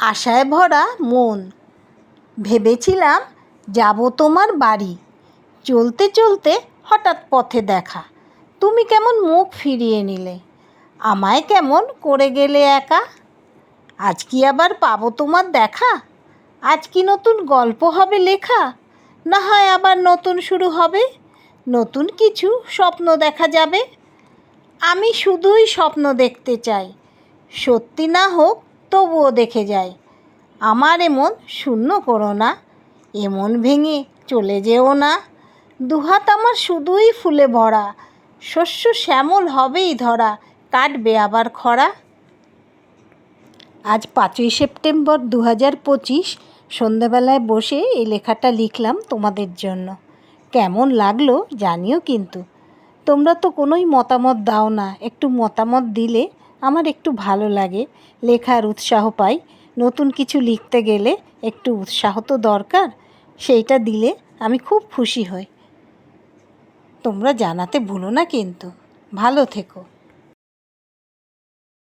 আশায় ভরা মন। ভেবেছিলাম যাব তোমার বাড়ি। চলতে চলতে হঠাৎ পথে দেখা। তুমি কেমন মুখ ফিরিয়ে নিলে? আমায় কেমন করে গেলে একা? আজ কি আবার পাবো তোমার দেখা? আজ কি নতুন গল্প হবে লেখা? না হয় আবার নতুন শুরু হবে? নতুন কিছু স্বপ্ন দেখা যাবে? আমি শুধুই স্বপ্ন দেখতে চাই। সত্যি না হোক তবুও দেখে যায়, আমার এমন শূন্য করো না, এমন ভেঙে চলে যেও না। দুহাত আমার শুধুই ফুলে ভরা, শস্য শ্যামল হবেই ধরা, কাটবে আবার খরা। আজ পাঁচই সেপ্টেম্বর দু হাজার পঁচিশ, সন্ধ্যাবেলায় বসে এই লেখাটা লিখলাম তোমাদের জন্য। কেমন লাগল জানিও কিন্তু। তোমরা তো কোনোই মতামত দাও না, একটু মতামত দিলে আমার একটু ভালো লাগে, লেখার উৎসাহ পাই। নতুন কিছু লিখতে গেলে একটু উৎসাহ তো দরকার, সেইটা দিলে আমি খুব খুশি হই। তোমরা জানাতে ভুলো না কিন্তু। ভালো থেকো।